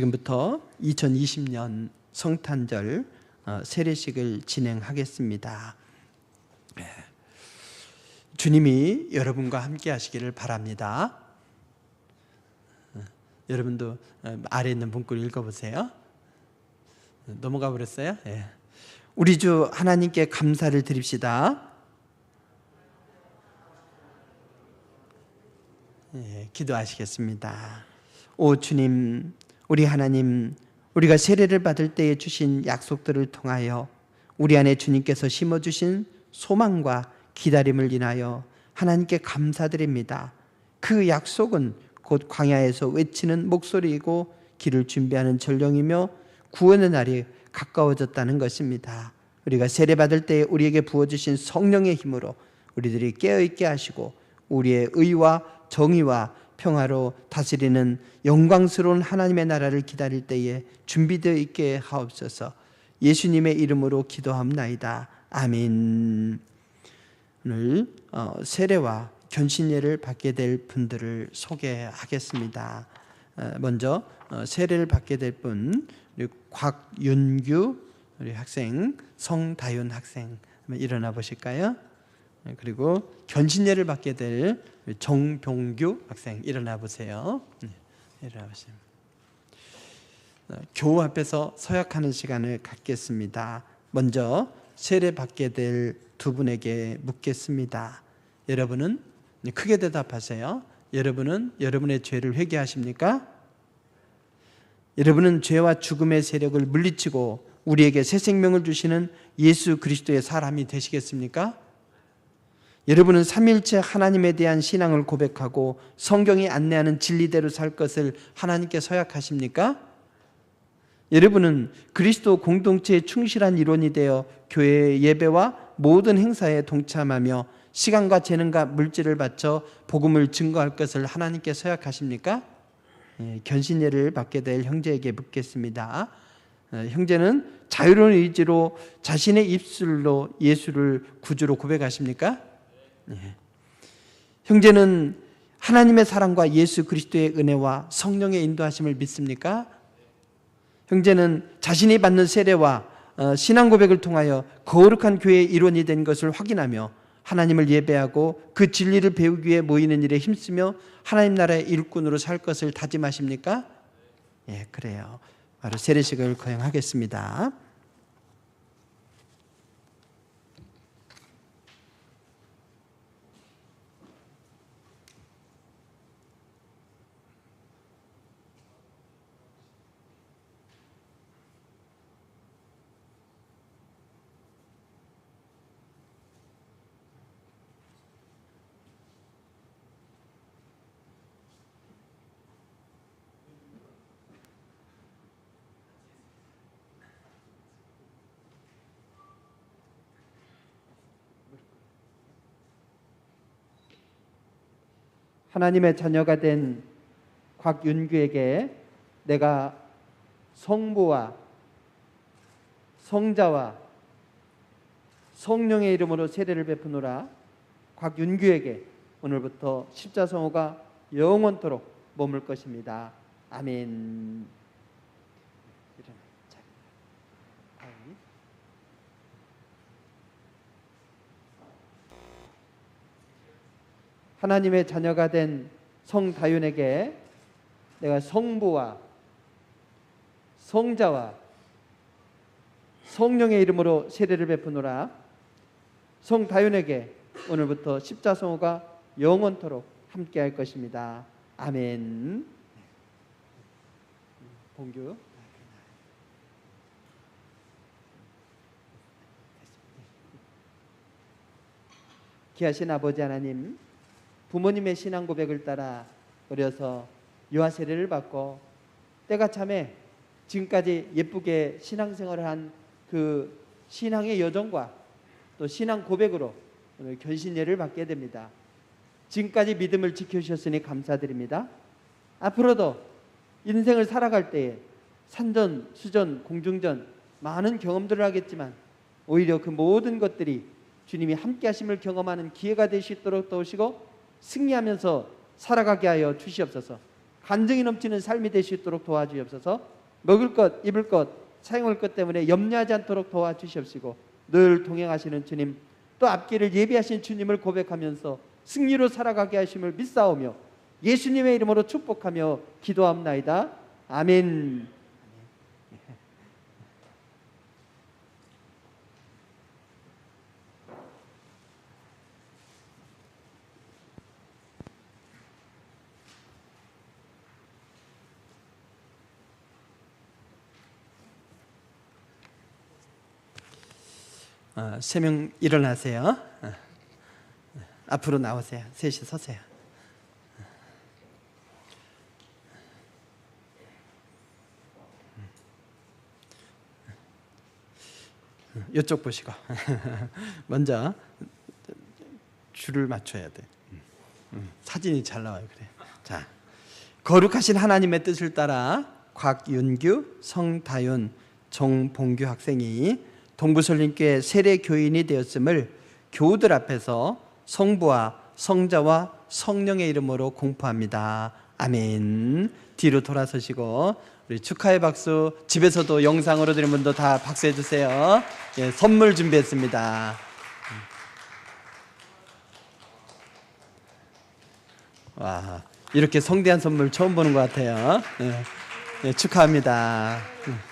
지금부터 2020년 성탄절 어, 세례식을 진행하겠습니다. 예. 주님이 여러분과 함께 하시기를 바랍니다. 어, 여러분도 어, 아래 있는 문구를 읽어보세요. 어, 넘어가 버렸어요? 예. 우리 주 하나님께 감사를 드립시다. 예, 기도하시겠습니다. 오 주님, 우리 하나님, 우리가 세례를 받을 때에 주신 약속들을 통하여 우리 안에 주님께서 심어 주신 소망과 기다림을 인하여 하나님께 감사드립니다. 그 약속은 곧 광야에서 외치는 목소리이고 길을 준비하는 전령이며 구원의 날이 가까워졌다는 것입니다. 우리가 세례 받을 때 우리에게 부어 주신 성령의 힘으로 우리들이 깨어 있게 하시고 우리의 의와 정의와 평화로 다스리는 영광스러운 하나님의 나라를 기다릴 때에 준비되어 있게 하옵소서. 예수님의 이름으로 기도합나이다. 아멘. 오늘 어, 세례와 견신례를 받게 될 분들을 소개하겠습니다. 어, 먼저 어, 세례를 받게 될 분, 곽윤규 우리 학생, 성다윤 학생 일어나 보실까요? 네, 그리고 견신례를 받게 될 정병규 학생 일어나 보세요. 네, 일어나 보세요. 어, 교우 앞에서 서약하는 시간을 갖겠습니다. 먼저 세례 받게 될 두 분에게 묻겠습니다. 여러분은 크게 대답하세요. 여러분은 여러분의 죄를 회개하십니까? 여러분은 죄와 죽음의 세력을 물리치고 우리에게 새 생명을 주시는 예수 그리스도의 사람이 되시겠습니까? 여러분은 삼일체 하나님에 대한 신앙을 고백하고 성경이 안내하는 진리대로 살 것을 하나님께 서약하십니까? 여러분은 그리스도 공동체의 충실한 일원이 되어 교회의 예배와 모든 행사에 동참하며 시간과 재능과 물질을 바쳐 복음을 증거할 것을 하나님께 서약하십니까? 예, 견신예를 받게 될 형제에게 묻겠습니다. 어, 형제는 자유로운 의지로 자신의 입술로 예수를 구주로 고백하십니까? 예. 형제는 하나님의 사랑과 예수 그리스도의 은혜와 성령의 인도하심을 믿습니까? 형제는 자신이 받는 세례와 어, 신앙 고백을 통하여 거룩한 교회의 일원이 된 것을 확인하며 하나님을 예배하고 그 진리를 배우기 위해 모이는 일에 힘쓰며 하나님 나라의 일꾼으로 살 것을 다짐하십니까? 예, 그래요. 바로 세례식을 거행하겠습니다. 하나님의 자녀가 된 곽윤규에게 내가 성부와 성자와 성령의 이름으로 세례를 베푸노라 곽윤규에게 오늘부터 십자성호가 영원토록 머물 것입니다. 아멘. 일어나. 자, 다음이. 하나님의 자녀가 된 성다윤에게 내가 성부와 성자와 성령의 이름으로 세례를 베푸노라 성다윤에게 오늘부터 십자성호가 영원토록 함께할 것입니다. 아멘. 봉규. 귀하신 아버지 하나님 부모님의 신앙 고백을 따라 어려서 유아 세례를 받고 때가 참에 지금까지 예쁘게 신앙생활을 한 그 신앙의 여정과 또 신앙 고백으로 오늘 견신예를 받게 됩니다. 지금까지 믿음을 지켜주셨으니 감사드립니다. 앞으로도 인생을 살아갈 때에 산전, 수전, 공중전 많은 경험들을 하겠지만 오히려 그 모든 것들이 주님이 함께 하심을 경험하는 기회가 있도록 도우시고 승리하면서 살아가게 하여 주시옵소서. 반증이 넘치는 삶이 될 수 있도록 도와주옵소서. 먹을 것, 입을 것, 사용할 것 때문에 염려하지 않도록 도와주시옵시고 늘 동행하시는 주님 또 앞길을 예비하신 주님을 고백하면서 승리로 살아가게 하심을 믿사오며 예수님의 이름으로 축복하며 기도합나이다. 아멘. 세 명 일어나세요. 어. 앞으로 나오세요. 셋이 서세요. 이쪽 보시고 먼저 줄을 맞춰야 돼. 음, 사진이 잘 나와요. 그래. 자, 거룩하신 하나님의 뜻을 따라 곽윤규, 성다윤, 정봉규 학생이 동부설림교회 세례 교인이 되었음을 교우들 앞에서 성부와 성자와 성령의 이름으로 공포합니다. 아멘. 뒤로 돌아서시고 우리 축하의 박수 집에서도 영상으로 드린 분도 다 박수해 주세요. 예, 선물 준비했습니다. 와 이렇게 성대한 선물 처음 보는 것 같아요. 예, 예, 축하합니다. 음.